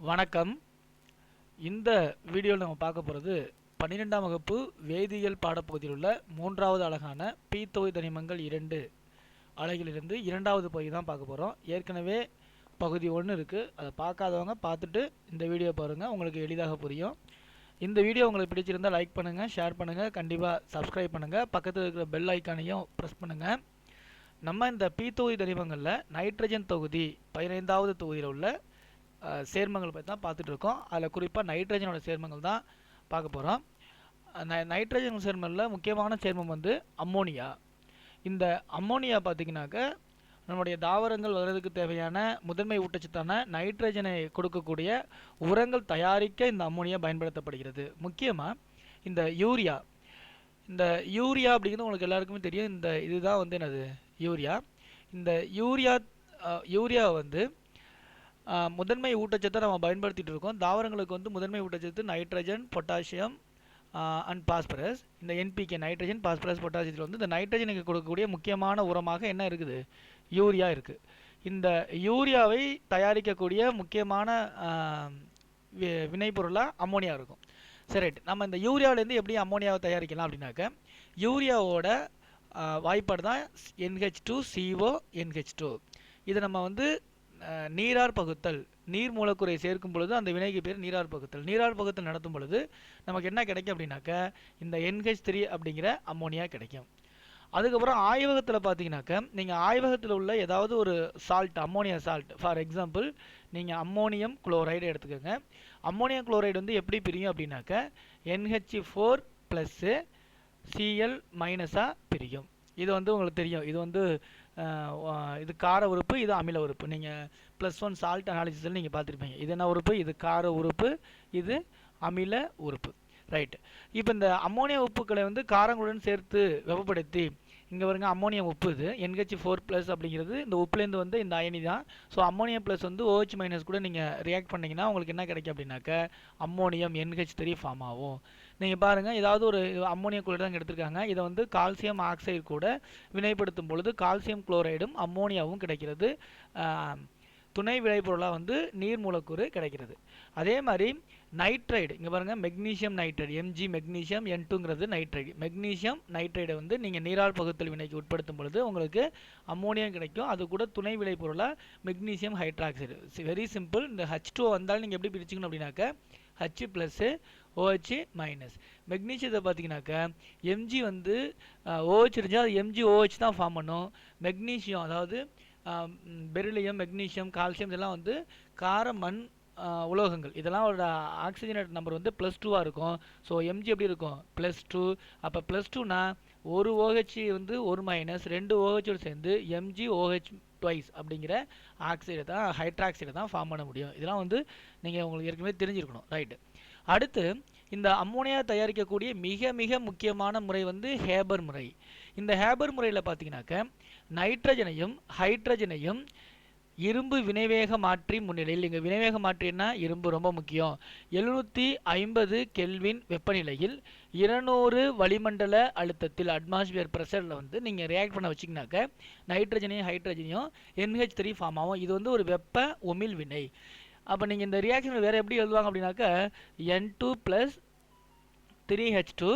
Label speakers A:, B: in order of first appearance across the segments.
A: வணக்கம். இந்த வீடியோவில் நம்ம பார்க்க போகிறது பன்னிரெண்டாம் வகுப்பு வேதியியல் பாடப்பகுதியில் உள்ள மூன்றாவது அழகான பீத்தொகை தனிமங்கள் இரண்டு அழகிலிருந்து இரண்டாவது பகுதி தான் பார்க்க போகிறோம் ஏற்கனவே பகுதி ஒன்று இருக்குது அதை பார்க்காதவங்க பார்த்துட்டு இந்த வீடியோ பாருங்கள் உங்களுக்கு எளிதாக புரியும். இந்த வீடியோ உங்களுக்கு பிடிச்சிருந்தால் லைக் பண்ணுங்கள் ஷேர் பண்ணுங்கள் கண்டிப்பாக சப்ஸ்கிரைப் பண்ணுங்கள் பக்கத்தில் இருக்கிற பெல் ஐக்கானையும் ப்ரெஸ் பண்ணுங்கள் நம்ம இந்த பீத்தொகுதி தனிமங்களில் நைட்ரஜன் தொகுதி பதினைந்தாவது தொகுதியில் உள்ள சேர்மங்கள் பற்றி தான் பார்த்துட்டு இருக்கோம் அதில் குறிப்பாக நைட்ரஜனோட சேர்மங்கள் தான் பார்க்க போகிறோம் நைட்ரஜன் சேர்மங்களில் முக்கியமான சேர்மம் வந்து அம்மோனியா. இந்த அம்மோனியா பார்த்திங்கனாக்க நம்முடைய தாவரங்கள் வர்றதுக்கு தேவையான முதன்மை ஊட்டச்சத்தான நைட்ரஜனை கொடுக்கக்கூடிய உரங்கள் தயாரிக்க இந்த அம்மோனியா பயன்படுத்தப்படுகிறது. முக்கியமாக இந்த யூரியா. இந்த யூரியா அப்படிங்கிறது உங்களுக்கு எல்லாருக்குமே தெரியும். இந்த இதுதான் வந்து என்னது? யூரியா. இந்த யூரியா யூரியா வந்து முதன்மை ஊட்டச்சத்தை நம்ம பயன்படுத்திகிட்டு இருக்கோம். தாவரங்களுக்கு வந்து முதன்மை ஊட்டச்சத்து நைட்ரஜன் பொட்டாசியம் அண்ட் பாஸ்பரஸ் இந்த என்பிகே நைட்ரஜன் பாஸ்பரஸ் பொட்டாசியத்தில் வந்து இந்த நைட்ரஜனுக்கு கொடுக்கக்கூடிய முக்கியமான உரமாக என்ன இருக்குது? யூரியா இருக்குது இந்த யூரியாவை தயாரிக்கக்கூடிய முக்கியமான வி- வினைப்பொருளாக அம்மோனியா இருக்கும். சரி ரைட் நம்ம இந்த யூரியாவிலேருந்து எப்படி அம்மோனியாவை தயாரிக்கலாம் அப்படின்னாக்க யூரியாவோட வாய்ப்பாடு தான் NH two CO NH two இதை நம்ம வந்து நீரார் பகுத்தல். நீர் மூலக்கூறை சேர்க்கும் பொழுது அந்த வினைக்கு பேர் நீரார் பகுத்தல். நீரார் பகுத்தல் நடத்தும் பொழுது நமக்கு என்ன கிடைக்கும் அப்படின்னாக்க இந்த என்ஹெச் த்ரீ அப்படிங்கிற அம்மோனியா கிடைக்கும். அதுக்கப்புறம் ஆய்வகத்தில் பார்த்தீங்கன்னாக்க நீங்கள் ஆய்வகத்தில் உள்ள ஏதாவது ஒரு salt ammonia salt for example நீங்கள் அம்மோனியம் குளோரைடு எடுத்துக்கோங்க. அம்மோனியம் குளோரைடு வந்து எப்படி பிரியும் அப்படின்னாக்க என்ஹெச்சி ஃபோர் ப்ளஸ்ஸு சிஎல் மைனஸாக பிரியும். இது வந்து உங்களுக்கு தெரியும். இது வந்து இது கார உறுப்பு இது அமில உறுப்பு. நீங்கள் ப்ளஸ் ஒன் சால்ட் அனாலிசிஸில் நீங்கள் பார்த்துருப்பீங்க. இது என்ன உறுப்பு? இது கார உறுப்பு இது அமில உறுப்பு. ரைட்டு இப்போ இந்த அம்மோனியா உப்புக்களை வந்து காரங்களுடன் சேர்த்து வெப்பப்படுத்தி இங்கே வருங்க அம்மோனியம் உப்பு இது. என்ஹெச் ஃபோர் ப்ளஸ் அப்படிங்கிறது இந்த உப்புலேருந்து வந்து இந்த அயனி தான். ஸோ அம்மோனியம் ப்ளஸ் வந்து ஓஹெச் மைனஸ் கூட நீங்கள் ரியாக்ட் பண்ணிங்கன்னா உங்களுக்கு என்ன கிடைக்கும் அப்படின்னாக்க அம்மோனியம் என்ஹெச் த்ரீ ஃபார்ம் ஆகும். நீங்கள் பாருங்கள் ஏதாவது ஒரு அம்மோனியா குளோரைடு தான் எடுத்திருக்காங்க. இதை வந்து கால்சியம் ஆக்சைடு கூட வினைப்படுத்தும் பொழுது கால்சியம் குளோரைடும் அம்மோனியாவும் கிடைக்கிறது. துணை விளைபொருளாக வந்து நீர் மூலக்கூறு கிடைக்கிறது. அதே மாதிரி நைட்ரைடு இங்கே பாருங்கள் magnesium nitride MG magnesium N டூங்கிறது nitride. Magnesium நைட்ரைடை வந்து நீங்கள் நீரால் பகுத்தல் வினைக்கு உட்படுத்தும் பொழுது உங்களுக்கு அம்மோனியம் கிடைக்கும். அது கூட துணை விளைபொருளாக மெக்னீஷியம் ஹைட்ராக்சைடு. வெரி சிம்பிள் இந்த ஹச் டூ வந்தாலும் நீங்கள் எப்படி பிரிச்சுக்கணும் அப்படின்னாக்க ஹச் ப்ளஸ்ஸு ஓஹெச் மைனஸ் மெக்னீசியத்தை பார்த்தீங்கன்னாக்க எம்ஜி வந்து ஓஹெச் இருந்துச்சு அது எம்ஜி ஓஹெச் தான் ஃபார்ம் பண்ணும். மெக்னீஷியம் அதாவது பெரிலியம் மெக்னீஷியம் கால்சியம் இதெல்லாம் வந்து கார மண் உலோகங்கள். இதெல்லாம் ஒரு ஆக்சிஜனேட் நம்பர் வந்து ப்ளஸ் டூவாக இருக்கும். ஸோ எம்ஜி எப்படி இருக்கும்? ப்ளஸ் டூ அப்போ ப்ளஸ் டூனா ஒரு ஓஹெச் வந்து ஒரு மைனஸ் ரெண்டு ஓஹெச்சோடு சேர்ந்து எம்ஜி ஓஹெச் ட்வைஸ் அப்படிங்கிற ஆக்சைடை தான் ஹைட்ராக்சைடை தான் ஃபார்ம் பண்ண முடியும். இதெல்லாம் வந்து நீங்கள் உங்களுக்கு ஏற்கனவே தெரிஞ்சிருக்கணும். ரைட்டு அடுத்து இந்த அம்மோனியா தயாரிக்கக்கூடிய மிக மிக முக்கியமான முறை வந்து ஹேபர் முறை. இந்த ஹேபர் முறையில் பார்த்தீங்கன்னாக்க நைட்ரஜனையும் ஹைட்ரஜனையும் இரும்பு வினைவேக மாற்றி முன்னிலையில் இங்கே வினைவேக மாற்றினா இரும்பு ரொம்ப முக்கியம். எழுநூற்றி ஐம்பது கெல்வின் வெப்பநிலையில் இருநூறு வளிமண்டல அழுத்தத்தில் அட்மாஸ்பியர் ப்ரெஷரில் வந்து நீங்கள் ரியாக்ட் பண்ண வச்சிங்கனாக்க நைட்ரஜனையும் ஹைட்ரஜனையும் என்ஹெச் த்ரீ ஃபார்ம் ஆகும் இது வந்து ஒரு வெப்ப உமிழ் வினை அப்போ நீங்கள் இந்த ரியாக்ஷன் வேறு எப்படி எழுதுவாங்க அப்படின்னாக்கா N two plus three H two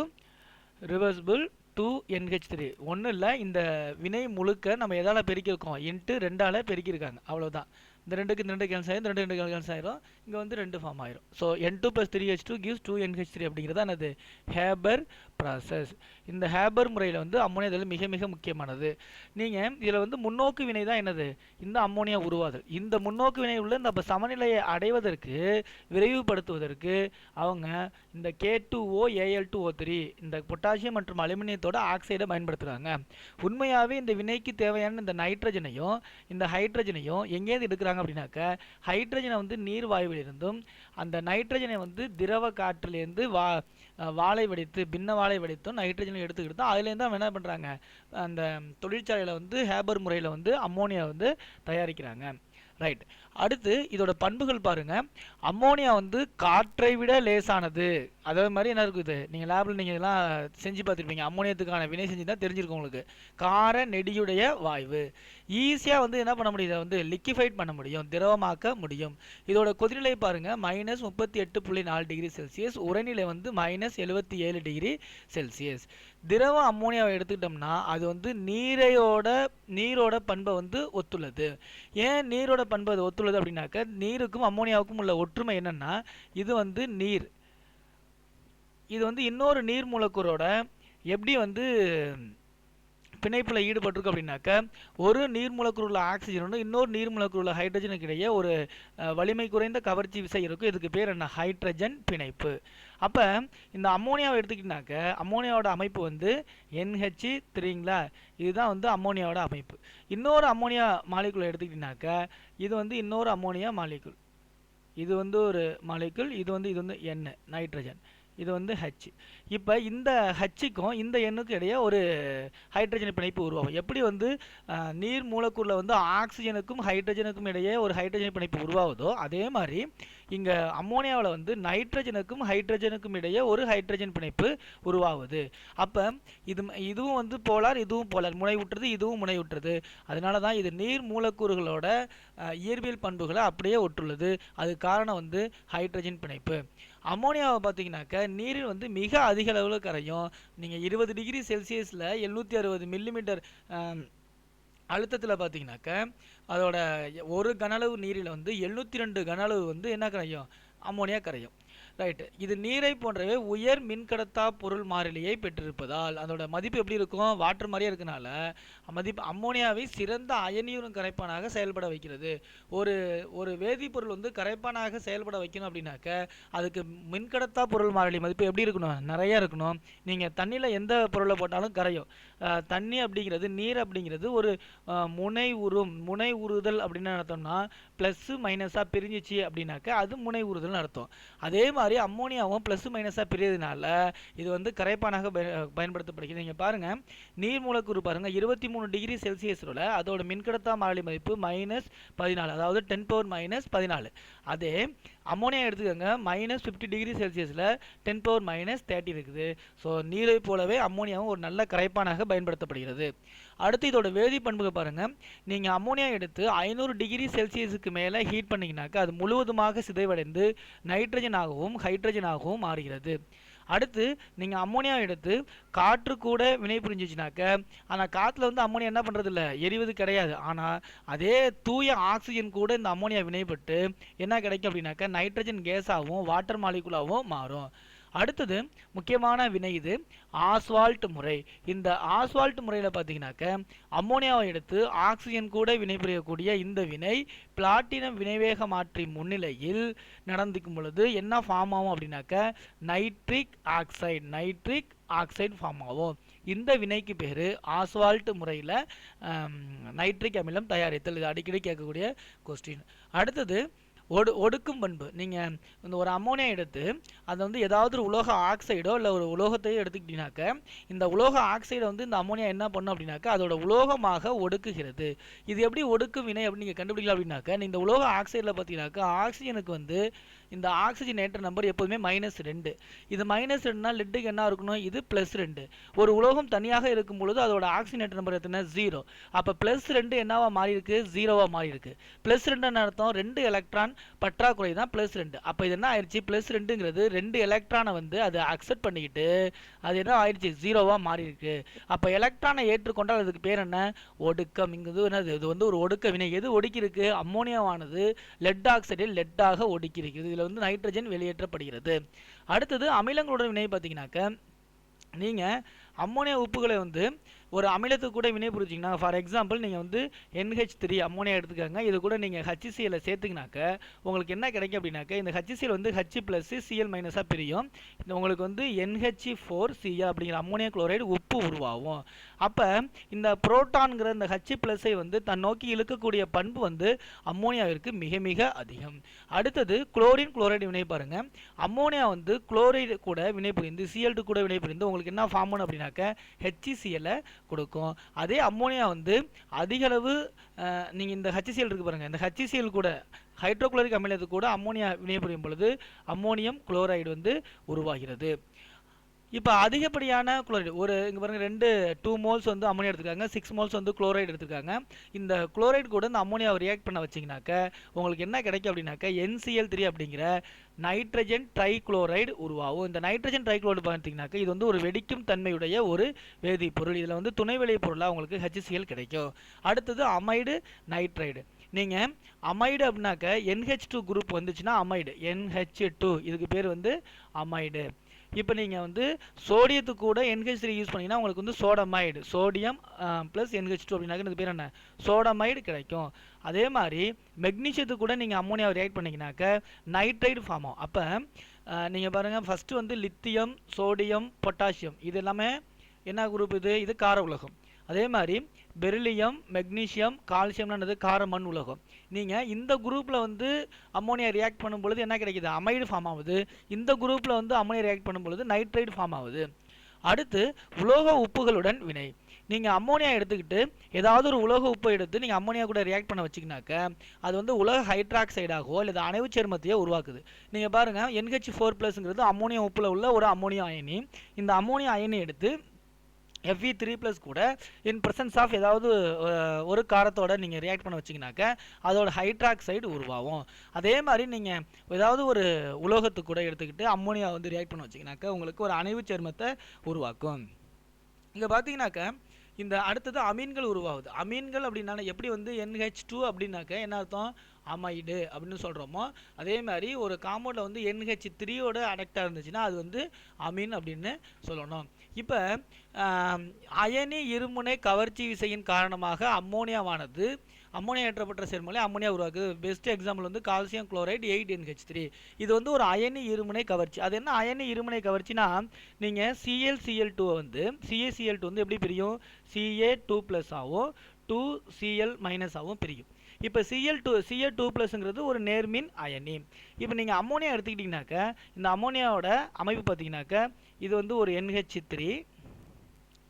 A: reversible two NH three ஒன்றும் இல்லை இந்த வினை முழுக்க நம்ம எதால் பெருக்கியிருக்கோம் இன்ட்டு ரெண்டால் பெருக்கியிருக்காங்க அவ்வளோதான் இந்த ரெண்டுக்கு இந்த ரெண்டு கேன்சல் ஆயிரும் இந்த ரெண்டு ரெண்டு கேன்சல் ஆயிரும். இங்கே வந்து ரெண்டு ஃபார்ம் ஆயிரும். So N two plus three H two gives two NH three அப்படிங்கிறது அது ஹேபர் ப்ராசஸ் இந்த ஹேபர் முறையில் வந்து அம்மோனியா இதில் மிக மிக முக்கியமானது. நீங்கள் இதில் வந்து முன்னோக்கு வினை தான் என்னது? இந்த அம்மோனியா உருவாதல். இந்த முன்னோக்கு வினை உள்ள இந்த அப்ப சமநிலையை அடைவதற்கு விரைவுபடுத்துவதற்கு அவங்க இந்த K two O AL two O three இந்த பொட்டாசியம் மற்றும் அலுமினியத்தோட ஆக்சைடை பயன்படுத்துகிறாங்க உண்மையாகவே இந்த வினைக்கு தேவையான இந்த நைட்ரஜனையும் இந்த ஹைட்ரஜனையும் எங்கேருந்து எடுக்கிறாங்க அப்படின்னாக்க ஹைட்ரஜனை வந்து நீர் வாயுவிலிருந்தும் அந்த நைட்ரஜனை வந்து திரவ காற்றிலேருந்து வா வாழை வடித்து பின்ன வாழை வடித்தும் நைட்ரஜனை எடுத்துக்கிட்டு தான் அதுலேருந்து தான் என்ன பண்ணுறாங்க அந்த தொழிற்சாலையில் வந்து ஹேபர் முறையில் வந்து அம்மோனியா வந்து தயாரிக்கிறாங்க. ரைட் அடுத்து இதோட பண்புகள் பாருங்க. அம்மோனியா வந்து காற்றை விட லேசானது. அதே மாதிரி என்ன இருக்குது? நீங்கள் லேபில் நீங்கள் இதெல்லாம் செஞ்சு பார்த்துருப்பீங்க. அம்மோனியத்துக்கான வினை செஞ்சு தான் தெரிஞ்சிருக்கும் உங்களுக்கு. கார நெடியுடைய வாய்வு. ஈஸியாக வந்து என்ன பண்ண முடியும்? வந்து லிக்விஃபைட் பண்ண முடியும். திரவமாக்க முடியும். இதோட கொதிநிலை பாருங்கள் மைனஸ் முப்பத்தி எட்டு புள்ளி நாலு டிகிரி செல்சியஸ் உரைநிலை வந்து மைனஸ் எழுபத்தி ஏழு டிகிரி செல்சியஸ் திரவ அம்மோனியாவை எடுத்துக்கிட்டோம்னா அது வந்து நீரையோட நீரோட பண்பை வந்து ஒத்துள்ளது. ஏன் நீரோட பண்பு அது ஒத்துள்ளது அப்படின்னாக்க நீருக்கும் அம்மோனியாவுக்கும் உள்ள ஒற்றுமை என்னென்னா இது வந்து நீர். இது வந்து இன்னொரு நீர் மூலக்கூறோட எப்படி வந்து பிணைப்பில் ஈடுபட்டிருக்கு அப்படின்னாக்க ஒரு நீர் மூலக்கூறு உள்ள ஆக்சிஜனும் இன்னொரு நீர் மூலக்கூறு உள்ள ஹைட்ரஜனுக்கு இடையே ஒரு வலிமை குறைந்த கவர்ச்சி விசை இருக்கும். இதுக்கு பேர் என்ன? ஹைட்ரஜன் பிணைப்பு. அப்போ இந்த அம்மோனியாவை எடுத்துக்கிட்டாக்க அம்மோனியாவோட அமைப்பு வந்து என்ஹெச்சி த்ரீங்களா இதுதான் வந்து அம்மோனியாவோட அமைப்பு. இன்னொரு அம்மோனியா மாலிகுலை எடுத்துக்கிட்டிங்கனாக்க இது வந்து இன்னொரு அம்மோனியா மாலிகுல். இது வந்து ஒரு மாலிகுல் இது வந்து இது வந்து N நைட்ரஜன். இது வந்து ஹச் இப்போ இந்த ஹச்சுக்கும் இந்த எண்ணுக்கும் இடையே ஒரு ஹைட்ரஜன் பிணைப்பு உருவாகும். எப்படி வந்து நீர் மூலக்கூறில் வந்து ஆக்சிஜனுக்கும் ஹைட்ரஜனுக்கும் இடையே ஒரு ஹைட்ரஜன் பிணைப்பு உருவாகுதோ அதே மாதிரி இங்கே அம்மோனியாவில் வந்து நைட்ரஜனுக்கும் ஹைட்ரஜனுக்கும் இடையே ஒரு ஹைட்ரஜன் பிணைப்பு உருவாகுது. அப்போ இது இதுவும் வந்து போலார் இதுவும் போலார். முனைவுற்றது இதுவும் முனைவுற்றது. அதனால தான் இது நீர் மூலக்கூறுகளோட இயற்பியல் பண்புகளை அப்படியே ஒட்டுள்ளது. அது காரணம் வந்து ஹைட்ரஜன் பிணைப்பு. அம்மோனியாவை பார்த்தீங்கன்னாக்க நீரில் வந்து மிக அதிக அளவில் கரையும். நீங்கள் இருபது டிகிரி செல்சியஸில் எழுநூற்றி அறுபது மில்லிமீட்டர் அழுத்தத்தில் பார்த்தீங்கன்னாக்க அதோட ஒரு கனளவு நீரில் வந்து எழுநூற்றி ரெண்டு கனளவு வந்து என்ன கரையும்? அம்மோனியா கரையும். ரைட்டு. இது நீரை போன்றவை உயர் மின்கடத்தா பொருள் மாறிலியை பெற்றிருப்பதால் அதோட மதிப்பு எப்படி இருக்கும்? வாட்டர் மாதிரியே இருக்கனால மதிப்பு அம்மோனியாவை சிறந்த அயனியுறும் கரைப்பானாக செயல்பட வைக்கிறது. ஒரு ஒரு வேதிப்பொருள் வந்து கரைப்பானாக செயல்பட வைக்கணும் அப்படின்னாக்க அதுக்கு மின்கடத்தா பொருள் மாறிலி மதிப்பு எப்படி இருக்கணும்? நிறைய இருக்கணும். நீங்கள் தண்ணியில் எந்த பொருளை போட்டாலும் கரையும். தண்ணி அப்படிங்கிறது நீர் அப்படிங்கிறது ஒரு முனை உறும் முனை உறுதல் அப்படின்னு அர்த்தம்னா ப்ளஸ்ஸு மைனஸாக பிரிஞ்சிச்சு அப்படின்னாக்க அது முனை உறுதல்னு அர்த்தம். அதே மாதிரி அம்மோனியாவும் ப்ளஸ் மைனஸாக பிரியதுனால இது வந்து கரைப்பானாக பய பயன்படுத்தப்படுகிறது. நீங்கள் பாருங்கள் நீர் மூலக்கூறு பாருங்கள் இருபத்தி மூணு டிகிரி செல்சியஸில் அதோட மின்கடத்தா மாறலி மதிப்பு மைனஸ் பதினாலு அதாவது டென் பவர் மைனஸ் பதினாலு. அதே அம்மோனியா எடுத்துக்கோங்க மைனஸ் ஃபிஃப்டி டிகிரி செல்சியஸில் டென் பவர் மைனஸ் தேர்ட்டி இருக்குது. ஸோ நீரை போலவே அம்மோனியாவும் ஒரு நல்ல கரைப்பானாக பயன்படுத்தப்படுகிறது. அடுத்து இதோட வேதி பண்புகள் பாருங்கள் நீங்கள் அம்மோனியா எடுத்து ஐநூறு டிகிரி செல்சியஸுக்கு மேலே ஹீட் பண்ணிங்கனாக்கா அது முழுவதுமாக சிதைவடைந்து நைட்ரஜனாகவும் ஹைட்ரஜனாகவும் மாறுகிறது. அடுத்து நீங்கள் அம்மோனியா எடுத்து காற்று கூட வினை புரிஞ்சிச்சுனாக்க ஆனால் காற்றுல வந்து அம்மோனியா என்ன பண்ணுறதில்ல எரிவது கிடையாது. ஆனால் அதே தூய ஆக்சிஜன் கூட இந்த அம்மோனியா வினைப்பட்டு என்ன கிடைக்கும் அப்படின்னாக்க நைட்ரஜன் கேஸாகவும் வாட்டர் மாலிகுலாகவும் மாறும். அடுத்தது முக்கியமான வினை இது ஆஸ்வால்ட் முறை. இந்த ஆஸ்வால்ட் முறையில் பார்த்தீங்கன்னாக்க அம்மோனியாவை எடுத்து ஆக்சிஜன் கூட வினைபுரியக்கூடிய இந்த வினை பிளாட்டினம் வினைவேக மாற்றி முன்னிலையில் நடந்துக்கும் பொழுது என்ன ஃபார்ம் ஆகும் அப்படின்னாக்க nitric oxide nitric oxide form ஆகும். இந்த வினைக்கு பேர் ஆஸ்வால்ட் முறையில் நைட்ரிக் அமிலம் தயாரித்தல். இது அடிக்கடி கேட்கக்கூடிய கொஸ்டின் அடுத்தது ஒடு ஒடுக்கும் பண்பு. நீங்கள் இந்த ஒரு அம்மோனியா எடுத்து அதை வந்து ஏதாவது ஒரு உலோக ஆக்சைடோ இல்லை ஒரு உலோகத்தையோ எடுத்துக்கிட்டீங்கனாக்க இந்த உலோக ஆக்சைடை வந்து இந்த அம்மோனியா என்ன பண்ணும் அப்படின்னாக்க அதோட உலோகமாக ஒடுக்குகிறது. இது எப்படி ஒடுக்கும் வினை அப்படின்னு நீங்கள் கண்டுபிடிக்கலாம் அப்படின்னாக்க இந்த உலோக ஆக்சைடில் பார்த்தீங்கன்னாக்கா ஆக்சிஜனுக்கு வந்து இந்த ஆக்சிஜன் ஏற்ற நம்பர் எப்போதுமே மைனஸ் ரெண்டு. இது மைனஸ் ரெண்டுனா லெட்டுக்கு என்ன இருக்கணும்? இது ப்ளஸ் ரெண்டு. ஒரு உலோகம் தனியாக இருக்கும் பொழுது அதோட ஆக்சிஜன் ஏற்ற நம்பர் எத்தனை? ஜீரோ அப்போ ப்ளஸ் ரெண்டு என்னவா மாறி இருக்கு மாறியிருக்கு. மாறி இருக்கு ப்ளஸ் ரெண்டுன்னு அர்த்தம் ரெண்டு எலக்ட்ரான் பற்றாக்குறை தான் ப்ளஸ் ரெண்டு. அப்போ இது என்ன ஆயிடுச்சு ப்ளஸ் ரெண்டுங்கிறது ரெண்டு எலக்ட்ரானை வந்து அதை அக்செப்ட் பண்ணிக்கிட்டு அது என்ன ஆயிடுச்சு ஜீரோவாக மாறி இருக்கு அப்போ எலக்ட்ரானை ஏற்றுக்கொண்டால் அதுக்கு பேர் என்ன? ஒடுக்கம். இங்கிறது என்னது? இது வந்து ஒரு ஒடுக்க வினை எது ஒடுக்கியிருக்கு? அம்மோனியாவானது லெட் ஆக்சைடில் லெட்டாக ஒடுக்கியிருக்கு இதிலிருந்து வந்து நைட்ரஜன் வெளியேற்றப்படுகிறது. அடுத்தது அமிலங்களோட வினை பார்த்தீங்கன்னாக்க நீங்கள் அம்மோனியா உப்புகளை வந்து ஒரு அமிலத்துக்கு கூட வினை புரிஞ்சிங்கன்னா ஃபார் எக்ஸாம்பிள் நீங்கள் வந்து என்ஹெச் த்ரீ அம்மோனியா எடுத்துக்கோங்க. இது கூட நீங்கள் HCl சேர்த்துக்கினாக்க உங்களுக்கு என்ன கிடைக்கும் அப்படின்னாக்க இந்த HCl வந்து ஹச் ப்ளஸ் சிஎல் மைனஸாக பிரியும். இந்த உங்களுக்கு வந்து என்ஹெச்சி ஃபோர் சிஎல் அப்படிங்கிற அம்மோனியா குளோரைடு உப்பு உருவாகும். அப்போ இந்த புரோட்டான்கிற இந்த ஹச் ப்ளஸை வந்து தன் நோக்கி இழுக்கக்கூடிய பண்பு வந்து அம்மோனியாவிற்கு மிக மிக அதிகம். அடுத்தது குளோரின் குளோரைடு வினை பாருங்க. அம்மோனியா வந்து குளோரைடு கூட வினை புரிந்து சிஎல் கூட வினை புரிந்து உங்களுக்கு என்ன ஃபார்ம் பண்ணும் அப்படின்னாக்க ஹெச்சிசிஎல்லை கொடுக்கும். அதே அம்மோனியா வந்து அதிகளவு நீங்கள் இந்த ஹச்சிசிஎல் இருக்கு பாருங்கள் இந்த ஹச்சிசிஎல் கூட ஹைட்ரோகுளோரிக் அமிலத்து கூட அம்மோனியா வினைபுரியும் பொழுது அம்மோனியம் குளோரைடு வந்து உருவாகிறது. இப்போ அதிகப்படியான குளோரைடு ஒரு இங்கே பாருங்கள் ரெண்டு டூ மோல்ஸ் வந்து அம்மோனியா எடுத்துருக்காங்க. சிக்ஸ் மோல்ஸ் வந்து குளோரைடு எடுத்துருக்காங்க. இந்த குளோரைடு கூட இந்த அம்மோனியாவை ரியாக்ட் பண்ண வச்சிங்கனாக்க உங்களுக்கு என்ன கிடைக்கும் அப்படின்னாக்க என்சிஎல் த்ரீ அப்படிங்கிற நைட்ரஜன் ட்ரைக்ளோரைடு உருவாகும். இந்த நைட்ரஜன் ட்ரைக்ளோரைடு பார்த்தீங்கன்னாக்க இது வந்து ஒரு வெடிக்கும் தன்மையுடைய ஒரு வேதிப்பொருள். இதில் வந்து துணை விளைபொருளாக உங்களுக்கு ஹெச்சிசிஎல் கிடைக்கும். அடுத்தது அமைடு நைட்ரைடு. நீங்கள் அமைடு அப்படின்னாக்க என்ஹெச் டூ குரூப் வந்துச்சுன்னா அமைடு. என்ஹெச் டூ இதுக்கு பேர் வந்து அமைடு. இப்போ நீங்கள் வந்து சோடியத்துக்கு கூட என்ஹெச் த்ரீ யூஸ் பண்ணிங்கன்னா உங்களுக்கு வந்து sodamide. Sodium plus NH two அப்படின்னாக்க இது பேர் என்ன? சோடமைடு கிடைக்கும். அதே மாதிரி மெக்னீஷியத்துக்கு கூட நீங்கள் அம்மோனியாவை ரியாக்ட் பண்ணிங்கனாக்க நைட்ரைடு ஃபார்ம் ஆகும். அப்போ நீங்கள் பாருங்கள் ஃபஸ்ட்டு வந்து லித்தியம் சோடியம் பொட்டாசியம் இது எல்லாமே என்ன குரூப் இது? இது கார உலகம். அதே மாதிரி பெரிலியம் மெக்னீஷியம் கால்சியம்னது கார மண் உலகம். நீங்கள் இந்த குரூப்பில் வந்து அம்மோனியா ரியாக்ட் பண்ணும் பொழுது என்ன கிடைக்குது? அமைடு ஃபார்ம் ஆகுது. இந்த குரூப்பில் வந்து அம்மோனியா ரியாக்ட் பண்ணும் பொழுது நைட்ரைடு ஃபார்ம் ஆகுது. அடுத்து உலோக உப்புகளுடன் வினை. நீங்கள் அம்மோனியா எடுத்துக்கிட்டு ஏதாவது ஒரு உலோக உப்பை எடுத்து நீங்கள் அம்மோனியா கூட ரியாக்ட் பண்ண வச்சிங்கனாக்க அது வந்து உலக ஹைட்ராக்சைடாகவோ இல்லை அணைவு சேர்மத்தையோ உருவாக்குது. நீங்கள் பாருங்கள் என்ஹெச் ஃபோர் ப்ளஸ்ங்கிறது அம்மோனியா உப்பில் உள்ள ஒரு அம்மோனியா அயனி. இந்த அம்மோனியா அயனி எடுத்து எஃப்இ த்ரீ ப்ளஸ் கூட இன் ப்ரெசன்ஸ் ஆஃப் ஏதாவது ஒரு காரத்தோட நீங்கள் ரியாக்ட் பண்ண வச்சிங்கனாக்க அதோட ஹைட்ராக்சைடு உருவாகும். அதே மாதிரி நீங்கள் ஏதாவது ஒரு உலோகத்து கூட எடுத்துக்கிட்டு அம்மோனியா வந்து ரியாக்ட் பண்ண வச்சிங்கனாக்க உங்களுக்கு ஒரு அணைவு சேர்மத்தை உருவாக்கும். இங்கே பார்த்தீங்கன்னாக்க இந்த அடுத்தது அமீன்கள் உருவாகுது. அமீன்கள் அப்படின்னா எப்படி வந்து என்ஹெச் டூ அப்படின்னாக்க என்ன அர்த்தம்? அமைடு அப்படின்னு சொல்கிறோமோ அதே மாதிரி ஒரு காம்பவுண்டில் வந்து என்ஹெச் த்ரீயோட அடக்டாக இருந்துச்சுன்னா அது வந்து அமீன் அப்படின்னு சொல்லணும். இப்போ அயனி இருமுனை கவர்ச்சி விசையின் காரணமாக அம்மோனியாவானது அம்மோனியா ஏற்றப்பட்ட சேர்மலை அம்மோனியா உருவாக்குது. பெஸ்ட் எக்ஸாம்பிள் வந்து calcium chloride eight NH three இது வந்து ஒரு அயனி இருமுனை கவர்ச்சி. அது என்ன அயனி இருமுனை கவர்ச்சினா நீங்கள் சிஎல் சிஎல் டூ வந்து சிஏசிஎல் டூ வந்து எப்படி பிரியும்? சிஏ டூ ப்ளஸ் ஆகும் டூ சிஎல் மைனஸ் ஆகும் பிரியும். இப்போ சிஎல் டூ சிஏ டூ ப்ளஸ்ங்கிறது ஒரு நேர்மின் அயனி. இப்போ நீங்கள் அம்மோனியா எடுத்துக்கிட்டிங்கனாக்க இந்த அம்மோனியாவோட அமைப்பு பார்த்தீங்கன்னாக்க இது வந்து ஒரு என்ஹெச் த்ரீ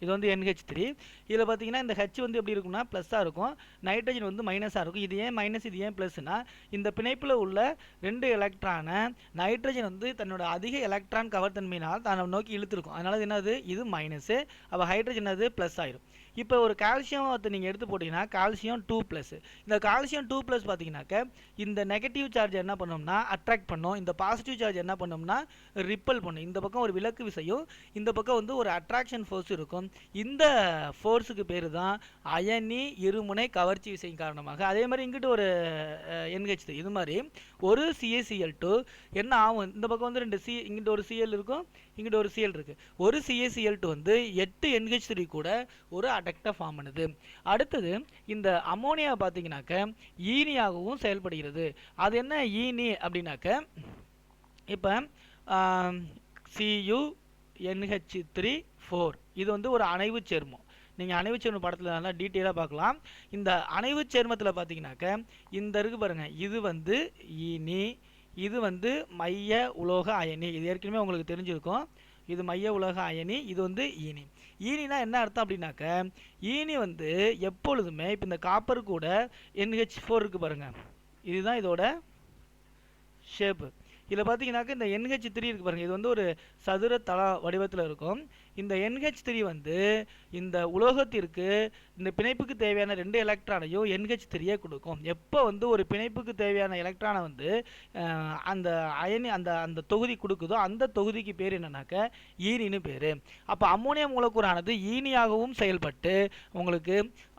A: இது வந்து என்ஹெச் த்ரீ இதில் பார்த்தீங்கன்னா இந்த ஹெச் வந்து எப்படி இருக்கும்னா ப்ளஸ்ஸாக இருக்கும். நைட்ரஜன் வந்து மைனஸாக இருக்கும். இது ஏன் மைனஸ் இது ஏன் ப்ளஸ்னா இந்த பிணைப்பில் உள்ள ரெண்டு எலக்ட்ரானை நைட்ரஜன் வந்து தன்னோட அதிக எலக்ட்ரான் கவர்த்தன்மையினால் தன்னை நோக்கி இழுத்துருக்கும். அதனால என்னது? இது மைனஸு அப்போ ஹைட்ரஜன் அது ப்ளஸ் ஆயிரும். இப்போ ஒரு கால்சியம் நீங்கள் எடுத்து போட்டிங்கன்னா கால்சியம் டூ ப்ளஸ் இந்த கால்சியம் டூ ப்ளஸ் பார்த்தீங்கன்னாக்க இந்த நெகட்டிவ் சார்ஜ் என்ன பண்ணோம்னா அட்ராக்ட் பண்ணும். இந்த பாசிட்டிவ் சார்ஜ் என்ன பண்ணோம்னா ரிப்பல் பண்ணும். இந்த பக்கம் ஒரு விலக்கு விசையும் இந்த பக்கம் வந்து ஒரு அட்ராக்ஷன் ஃபோர்ஸ் இருக்கும். இந்த ஃபோர்ஸுக்கு பேர் தான் அயனி இருமுனை கவர்ச்சி விசையின் காரணமாக. அதே மாதிரி இங்கிட்டு ஒரு என்ஹெச் இது மாதிரி ஒரு சிஏசிஎல் டூ என்ன ஆகும்? இந்த பக்கம் வந்து ரெண்டு சி இங்கிட்ட ஒரு சிஎல் இருக்கும் இங்கிட்ட ஒரு சிஎல் இருக்குது ஒரு சிஏசிஎல் டூ வந்து எட்டு என்ஹெச் த்ரீ கூட ஒரு அடக்டை ஃபார்ம் பண்ணுது. அடுத்தது இந்த அமோனியா பார்த்தீங்கன்னாக்க ஈனியாகவும் செயல்படுகிறது. அது என்ன? ஈனி அப்படின்னாக்க இப்போ சியு என்ஹெச் த்ரீ ஃபோர் இது வந்து ஒரு அணைவு சேர்மம். நீங்கள் அணைவு சேர்ம படத்தில் நல்லா டீட்டெயிலாக பார்க்கலாம். இந்த அணைவு சேர்மத்தில் பார்த்தீங்கன்னாக்க இந்த இருக்கு பாருங்கள் இது வந்து ஈனி இது வந்து மைய உலோக அயனி. இது ஏற்கனவே உங்களுக்கு தெரிஞ்சிருக்கும். இது மைய உலக அயனி இது வந்து ஈனி. ஈனினா என்ன அர்த்தம் அப்படின்னாக்க ஈனி வந்து எப்பொழுதுமே இப்போ இந்த காப்பர் கூட என்ஹெச் ஃபோர் இருக்குது பாருங்கள் இதுதான் இதோட ஷேப்பு இதில் பார்த்தீங்கன்னாக்க இந்த என்ஹெச் த்ரீ இருக்குது பாருங்கள் இது வந்து ஒரு சதுர தள வடிவத்தில் இருக்கும். இந்த என்ஹெச் த்ரீ வந்து இந்த உலோகத்திற்கு இந்த பிணைப்புக்கு தேவையான ரெண்டு எலக்ட்ரானையும் என்ஹெச் த்ரீயே கொடுக்கும். எப்போ வந்து ஒரு பிணைப்புக்கு தேவையான எலக்ட்ரானை வந்து அந்த அயனி அந்த அந்த தொகுதி கொடுக்குதோ அந்த தொகுதிக்கு பேர் என்னன்னாக்க ஈனின்னு பேர். அப்போ அம்மோனியா மூலக்கூறானது ஈனியாகவும் செயல்பட்டு உங்களுக்கு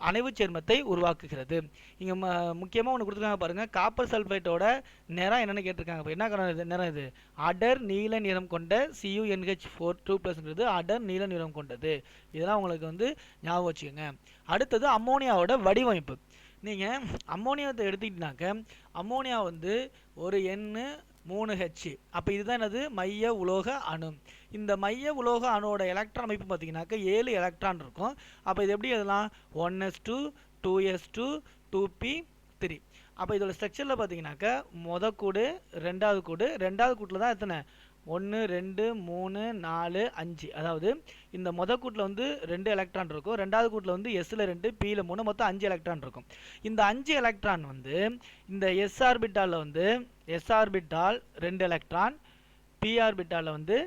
A: அணைவு சேர்மத்தை உருவாக்குகிறது. இங்கே ம முக்கியமாக ஒன்று கொடுத்துருக்காங்க பாருங்கள் காப்பர் சல்ஃபைட்டோட நிறம் என்னென்னு கேட்டிருக்காங்க. இப்போ என்ன கலர் இது நிறம் இது? அடர் நீல நிறம் கொண்ட சியூஎன்ஹெச் ஃபோர் டூ ப்ளஸ்ங்கிறது அடர் நீல நிறம் கொண்டது. இதெல்லாம் உங்களுக்கு வந்து ஞாபகம் வச்சுக்கோங்க. அடுத்தது அம்மோனியாவோட வடிவமைப்பு. நீங்கள் அம்மோனியாத்தை எடுத்துக்கிட்டீங்கனாக்க அம்மோனியா வந்து ஒரு எண்ணு மூணு ஹெச் அப்போ இதுதான் என்னது? மைய உலோக அணு. இந்த மைய உலோக அணுவோட எலக்ட்ரான் அமைப்பு பார்த்தீங்கன்னாக்க ஏழு எலக்ட்ரான் இருக்கும். அப்போ இது எப்படி எழுதலாம்? One S two two S two two P three அப்போ இதோட ஸ்ட்ரக்சரில் பார்த்தீங்கன்னாக்க மொத கூடு ரெண்டாவது கூடு ரெண்டாவது கூட்டில் தான் எத்தனை? ஒன்று ரெண்டு மூணு நாலு அஞ்சு. அதாவது இந்த மொதல் கூட்டில் வந்து ரெண்டு எலக்ட்ரான் இருக்கும். ரெண்டாவது கூட்டில் வந்து எஸ்ஸில் ரெண்டு பியில் மூணு மொத்தம் அஞ்சு எலக்ட்ரான் இருக்கும். இந்த அஞ்சு எலக்ட்ரான் வந்து இந்த எஸ் ஆர்பிட்டாலில் வந்து எஸ் ஆர்பிட்டால் ரெண்டு எலக்ட்ரான் பி ஆர்பிட்டாலில் வந்து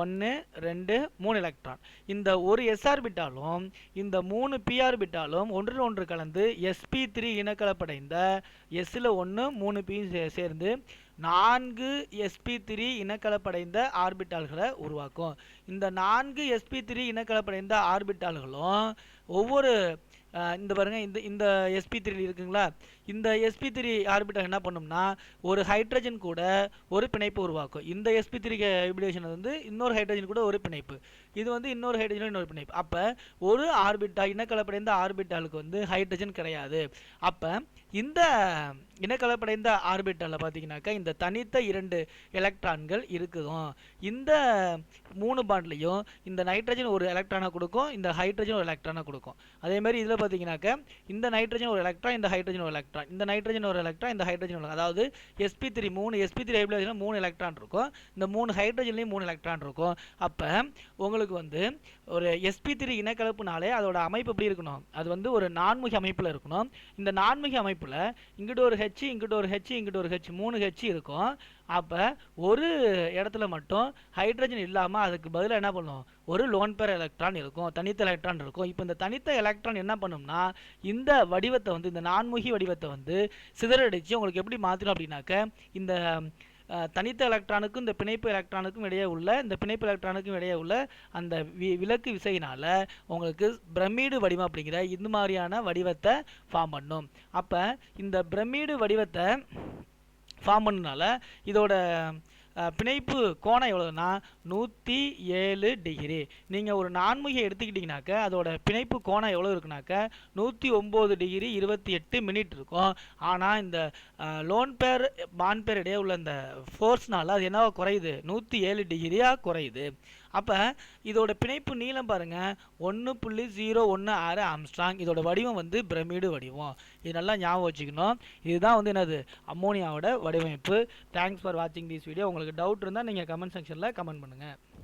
A: ஒன்று ரெண்டு மூணு எலக்ட்ரான் இந்த ஒரு எஸ்ஆர்பிட்டாலும் இந்த மூணு பிஆர்பிட்டாலும் ஒன்று ஒன்று கலந்து எஸ்பி த்ரீ இனக்கலப்படைந்த எஸ்ஸில் ஒன்று மூணு பியும் சே சேர்ந்து நான்கு எஸ்பி த்ரீ இனக்கலப்படைந்த ஆர்பிட்டால்களை உருவாக்கும். இந்த நான்கு எஸ்பி த்ரீ இனக்கலப்படைந்த ஆர்பிட்டால்களும் ஒவ்வொரு அஹ், இந்த பாருங்க இந்த இந்த எஸ்பி த்ரீ இருக்குங்களா? இந்த எஸ்பி த்ரீ ஆர்பிட்டால் என்ன பண்ணும்னா ஒரு ஹைட்ரஜன் கூட ஒரு பிணைப்பு உருவாக்கும். இந்த எஸ்பி த்ரீ ஹைபிடேஷன் வந்து இன்னொரு ஹைட்ரஜன் கூட ஒரு பிணைப்பு. இது வந்து இன்னொரு ஹைட்ரஜன் இன்னொரு பிணைப்பு. அப்போ ஒரு ஆர்பிட்டா இனக்கலப்படைந்த ஆர்பிட்டாலுக்கு வந்து ஹைட்ரஜன் கிடையாது. அப்போ இந்த இனக்கலப்படைந்த ஆர்பிட்டாலில் பார்த்தீங்கன்னாக்கா இந்த தனித்த இரண்டு எலக்ட்ரான்கள் இருக்குதும் இந்த மூணு பாண்ட்லேயும் இந்த நைட்ரஜன் ஒரு எலக்ட்ரானை கொடுக்கும் இந்த ஹைட்ரஜன் ஒரு எலக்ட்ரானை கொடுக்கும். அதே மாதிரி இதில் பார்த்தீங்கன்னாக்கா இந்த நைட்ரஜன் ஒரு எலக்ட்ரான் இந்த ஹைட்ரஜன் ஒரு எலக்ட்ரான் இந்த நைட்ரஜன் ஒரு எலக்ட்ரான் இந்த ஹைட்ரஜன் ஒரு அதாவது எஸ்பி த்ரீ மூணு எஸ்பி த்ரீ ஹைட்ரஜனில் மூணு எலக்ட்ரான் இருக்கும். இந்த மூணு ஹைட்ரஜன்லேயும் மூணு எலக்ட்ரான் இருக்கும். அப்போ உங்களுக்கு வந்து ஒரு எஸ்பி த்ரீ இனக்கலப்புனாலே அதோட அமைப்பு எப்படி இருக்கணும்? அது வந்து ஒரு நான்முகி அமைப்பில் இருக்கணும். இந்த நான்முகி அமைப்பில் இங்கிட்ட ஒரு ஹெச் இங்கிட்டு ஒரு ஹெச் இங்கிட்ட ஒரு ஹெச் மூணு ஹெச் இருக்கும். அப்போ ஒரு இடத்துல மட்டும் ஹைட்ரஜன் இல்லாமல் அதுக்கு பதிலாக என்ன பண்ணும்? ஒரு லோன் பேர் எலக்ட்ரான் இருக்கும் தனித்த எலக்ட்ரான் இருக்கும். இப்போ இந்த தனித்த எலக்ட்ரான் என்ன பண்ணும்னா இந்த வடிவத்தை வந்து இந்த நான்முகி வடிவத்தை வந்து சிதறடிச்சு உங்களுக்கு எப்படி மாற்றணும் அப்படின்னாக்க இந்த தனித்த எலக்ட்ரானுக்கும் இந்த பிணைப்பு எலக்ட்ரானுக்கும் இடையே உள்ள இந்த பிணைப்பு எலக்ட்ரானுக்கும் இடையே உள்ள அந்த வி விலக்கு விசையினால் உங்களுக்கு பிரமிடு வடிவம் அப்படிங்கிற இந்த மாதிரியான வடிவத்தை ஃபார்ம் பண்ணும். அப்போ இந்த பிரமிடு வடிவத்தை ஃபார்ம் பண்ணனால இதோட பிணைப்பு கோணம் எவ்வளோன்னா நூற்றி ஏழு டிகிரி நீங்கள் ஒரு நான்முகியை எடுத்துக்கிட்டிங்கனாக்க அதோட பிணைப்பு கோணம் எவ்வளோ இருக்குனாக்க நூற்றி ஒம்பது டிகிரி இருபத்தி எட்டு மினிட் இருக்கும். ஆனால் இந்த லோன் பேர் பான் பேர் இடையே உள்ள இந்த ஃபோர்ஸ்னால அது என்னவோ குறையுது? நூற்றி ஏழு டிகிரியாக குறையுது. அப்போ இதோட பிணைப்பு நீளம் பாருங்கள் ஒன்று புள்ளி ஜீரோ ஒன்று ஆறு ஆம்ஸ்ட்ராங். இதோட வடிவம் வந்து பிரமிடு வடிவம். இது நல்லா ஞாபகம் வச்சுக்கணும். இதுதான் வந்து என்னது? அம்மோனியாவோட வடிவமைப்பு. தேங்க்ஸ் ஃபார் வாட்சிங் திஸ் வீடியோ உங்களுக்கு டவுட் இருந்தால் நீங்கள் கமெண்ட் செக்ஷனில் கமெண்ட் பண்ணுங்கள்